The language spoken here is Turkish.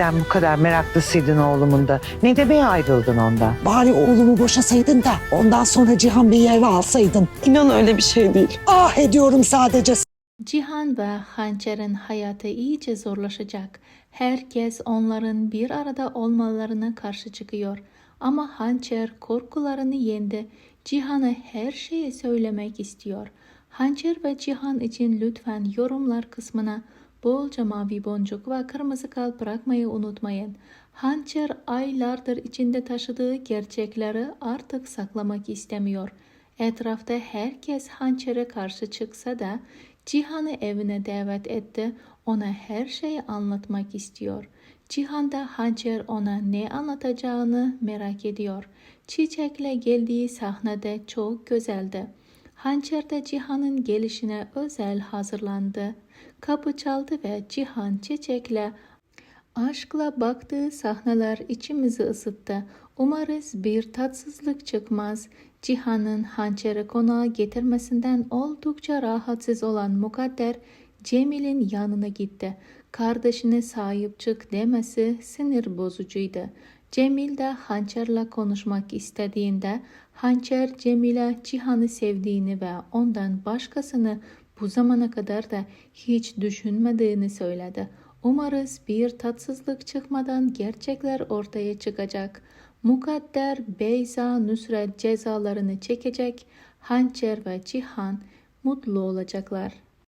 Sen bu kadar meraklısıydın oğlumun da. Ne demeye ayrıldın ondan? Bari oğlumu boşasaydın da ondan sonra Cihan Bey'i eve alsaydın. İnan öyle bir şey değil. Ah ediyorum sadece. Cihan ve Hançer'in hayatı iyice zorlaşacak. Herkes onların bir arada olmalarına karşı çıkıyor. Ama Hançer korkularını yendi. Cihan'a her şeyi söylemek istiyor. Hançer ve Cihan için lütfen yorumlar kısmına bolca mavi boncuk ve kırmızı kalp bırakmayı unutmayın. Hançer aylardır içinde taşıdığı gerçekleri artık saklamak istemiyor. Etrafta herkes hançere karşı çıksa da Cihan'ı evine davet etti. Ona her şeyi anlatmak istiyor. Cihan da hançer ona ne anlatacağını merak ediyor. Çiçekle geldiği sahnede çok güzeldi. Hançer de Cihan'ın gelişine özel hazırlandı. Kapı çaldı ve Cihan çiçekle Aşkla baktığı sahneler içimizi ısıttı. Umarız bir tatsızlık çıkmaz. Cihan'ın hançeri konağa getirmesinden oldukça rahatsız olan Mukadder Cemil'in yanına gitti. Kardeşine sahip çık demesi sinir bozucuydu. Cemil de hançerle konuşmak istediğinde hançer Cemil'e Cihan'ı sevdiğini ve ondan başkasını bu zamana kadar da hiç düşünmediğini söyledi. Umarız bir tatsızlık çıkmadan gerçekler ortaya çıkacak. Mukadder, Beyza, Nusret cezalarını çekecek. Hançer ve Cihan mutlu olacaklar.